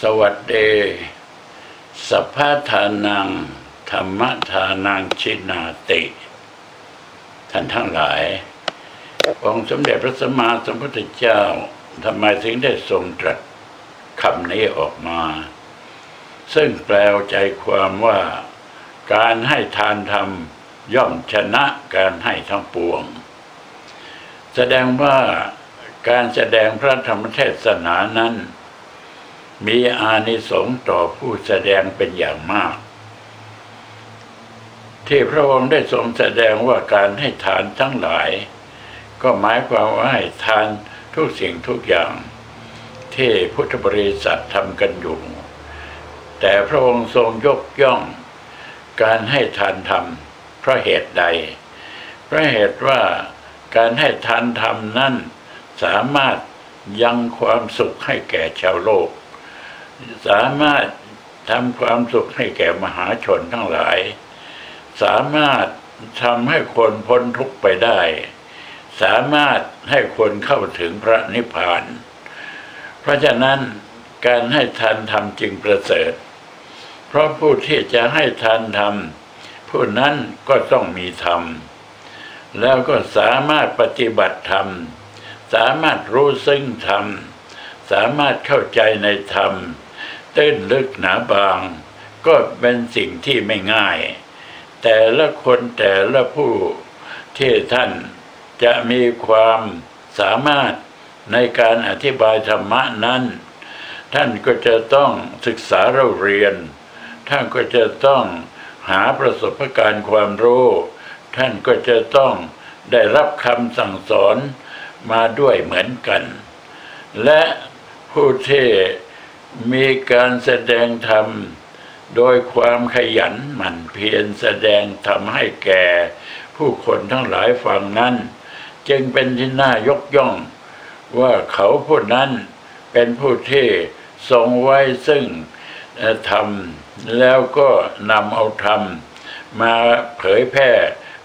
สัพพะทานัง ธรรมทานังชินาติ ท่านทั้งหลาย องค์สมเด็จพระสัมมาสัมพุทธเจ้าทำไมถึงได้ทรงตรัสคำนี้ออกมา ซึ่งแปลใจความว่าการให้ทานธรรมย่อมชนะการให้ทั้งปวง แสดงว่าการแสดงพระธรรมเทศนานั้น มีอานิสงส์ต่อผู้แสดงเป็นอย่างมาก ที่พระองค์ได้ทรงแสดงว่าการให้ทานทั้งหลาย ก็หมายความว่าให้ทานทุกสิ่งทุกอย่าง ที่พุทธบริษัททำกันอยู่ แต่พระองค์ทรงยกย่อง การให้ทานธรรมเพราะเหตุใด เพราะเหตุว่าการให้ทานธรรมนั้นสามารถยังความสุขให้แก่ชาวโลก สามารถทำความสุขให้แก่มหาชนทั้งหลาย สามารถทำให้คนพ้นทุกข์ไปได้ สามารถให้คนเข้าถึงพระนิพพาน เพราะฉะนั้นการให้ทานธรรมจึงประเสริฐ เพราะผู้ที่จะให้ทานธรรมผู้นั้นก็ต้องมีธรรม แล้วก็สามารถปฏิบัติธรรม สามารถรู้ซึ่งธรรม สามารถเข้าใจในธรรม ตื้นลึกหนาบาง ก็เป็นสิ่งที่ไม่ง่าย แต่ละคนแต่ละผู้ที่ท่านจะมีความสามารถในการอธิบายธรรมะนั้น ท่านก็จะต้องศึกษาเราเรียน ท่านก็จะต้องหาประสบการณ์ความรู้ ท่านก็จะต้องได้รับคำสั่งสอนมาด้วยเหมือนกัน และผู้ที่ มีการแสดงธรรม โดยความขยันหมั่นเพียรแสดงธรรมให้แก่ ผู้คนทั้งหลายฟังนั้น จึงเป็นที่น่ายกย่อง ว่าเขาผู้นั้นเป็นผู้ที่ทรงไว้ซึ่งธรรม แล้วก็นำเอาธรรม มาเผยแพร่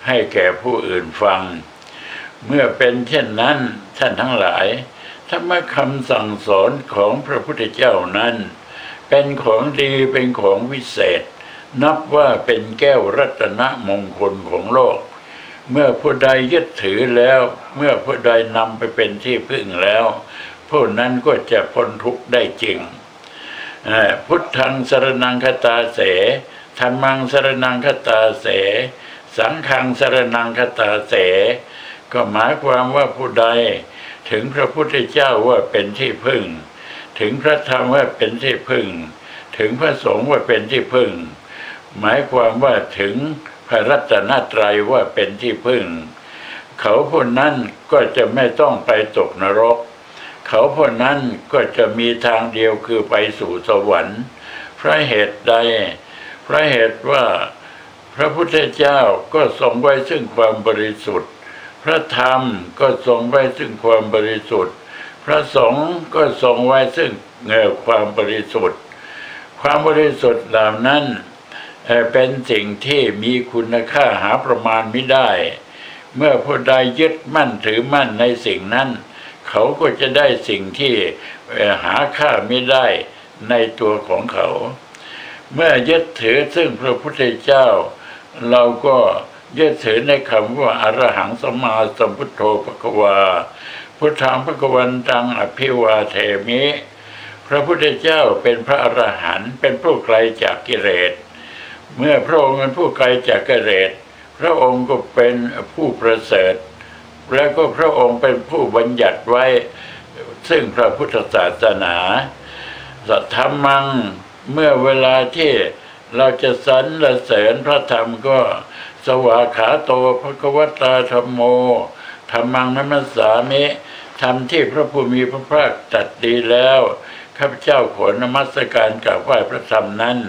ให้แก่ผู้อื่นฟัง เมื่อเป็นเช่นนั้นท่านทั้งหลาย ธรรมคำสั่งสอนของพระพุทธเจ้านั้น เป็นของดีเป็นของวิเศษ นับว่าเป็นแก้วรัตนมงคลของโลก เมื่อผู้ใดยึดถือแล้ว เมื่อผู้ใดนำไปเป็นที่พึ่งแล้วผู้นั้นก็จะพ้นทุกข์ได้จริง พุทธังสรนังคตาเสธรรมังสรนังคตาเส สังฆังสรนังคตาเส ก็หมายความว่าผู้ใด ถึงพระพุทธเจ้าว่าเป็นที่พึ่ง ถึงพระธรรมว่าเป็นที่พึ่ง ถึงพระสงฆ์ว่าเป็นที่พึ่ง หมายความว่าถึงพระรัตนตรัยว่าเป็นที่พึ่ง เขาผู้นั้นก็จะไม่ต้องไปตกนรก เขาผู้นั้นก็จะมีทางเดียวคือไปสู่สวรรค์พระเหตุใดพระเหตุว่าพระพุทธเจ้าก็ทรงไว้ซึ่งความบริสุทธิ์ พระธรรมก็ทรงไว้ซึ่งความบริสุทธิ์ พระสงฆ์ก็ทรงไว้ซึ่งเงอความบริสุทธิ์ ความบริสุทธิ์เหล่านั้นเป็นสิ่งที่มีคุณค่าหาประมาณไม่ได้ เมื่อผู้ใดยึดมั่นถือมั่นในสิ่งนั้น เขาก็จะได้สิ่งที่หาค่าไม่ได้ในตัวของเขา เมื่อยึดถือซึ่งพระพุทธเจ้า เราก็ ยึดถือในคำว่าอรหังสมาสัมพุทโธปะกวา พุทธังพระกวันตังอภิวาเทมิ พระพุทธเจ้าเป็นพระอรหันต์เป็นผู้ไกลจากกิเลสเมื่อพระองค์เป็นผู้ไกลจากกิเลสพระองค์ก็เป็นผู้ประเสริฐ แล้วก็พระองค์เป็นผู้บัญญัติไว้ ซึ่งพระพุทธศาสนาสัทธรรมังเมื่อเวลาที่เราจะสรรเสริญพระธรรมก็ สวาขาโตพระกวตาธรรมโมธรรมังนัมสามิทำที่พระผู้มีพระภาคตัดดีแล้วข้าพเจ้าขอนมัสการกราบไหว้พระธรรมนั้น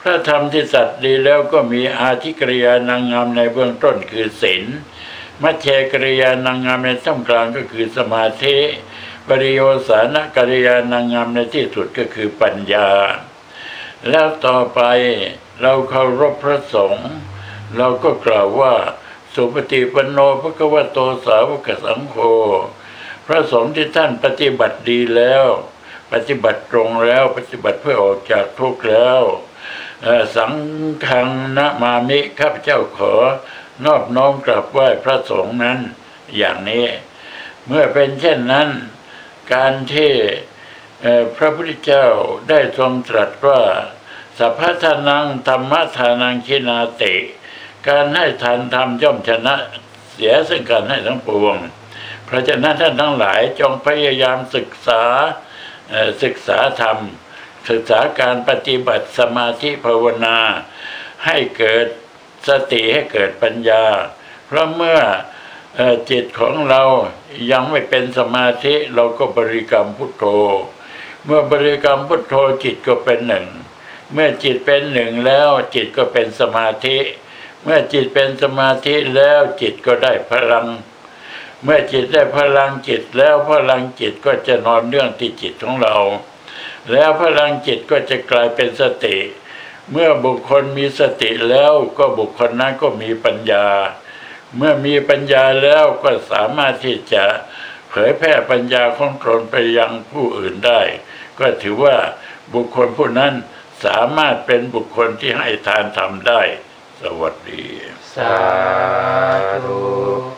พระธรรมที่สัตว์ดีแล้วก็มีอาธิกริยานางงามในเบื้องต้นคือศีลมัชเชกริยานางงามในท่ามกลางก็คือสมาธิปริโยสานกริยานางงามในที่สุดก็คือปัญญา แล้วต่อไปเราเคารพพระสงฆ์ เราก็กล่าวว่า สุปฏิปันโนพระกวโตสาวกสังโฆพระสงฆ์ที่ท่านปฏิบัติดีแล้ว ปฏิบัติตรงแล้วปฏิบัติเพื่อออกจากทุกข์แล้วสังฆังนะมามิข้าพเจ้าขอนอบน้อมกราบไหว้พระสงฆ์นั้นอย่างนี้ เมื่อเป็นเช่นนั้น การที่พระพุทธเจ้าได้ทรงตรัสว่าสัพพทานังธรรมทานังคินาติ การให้ทานธรรมย่อมชนะเสียซึ่งการให้ทั้งปวง เพราะฉะนั้นท่านทั้งหลายจงพยายามศึกษาศึกษาธรรม ศึกษาการปฏิบัติสมาธิภาวนา ให้เกิดสติให้เกิดปัญญา เพราะเมื่อจิตของเรายังไม่เป็นสมาธิเราก็บริกรรมพุทโธ เมื่อบริกรรมพุทโธจิตก็เป็นหนึ่ง เมื่อจิตเป็นหนึ่งแล้วจิตก็เป็นสมาธิ เมื่อจิตเป็นสมาธิแล้วจิตก็ได้พลัง เมื่อจิตได้พลังจิตแล้วพลังจิตก็จะนอนเนื่องที่จิตของเรา แล้วพลังจิตก็จะกลายเป็นสติ เมื่อบุคคลมีสติแล้วก็บุคคลนั้นก็มีปัญญา เมื่อมีปัญญาแล้วก็สามารถที่จะเผยแพร่ปัญญาของตนไปยังผู้อื่นได้ ก็ถือว่าบุคคลผู้นั้นสามารถเป็นบุคคลที่ให้ทานทำได้ สวัสดี สาธุ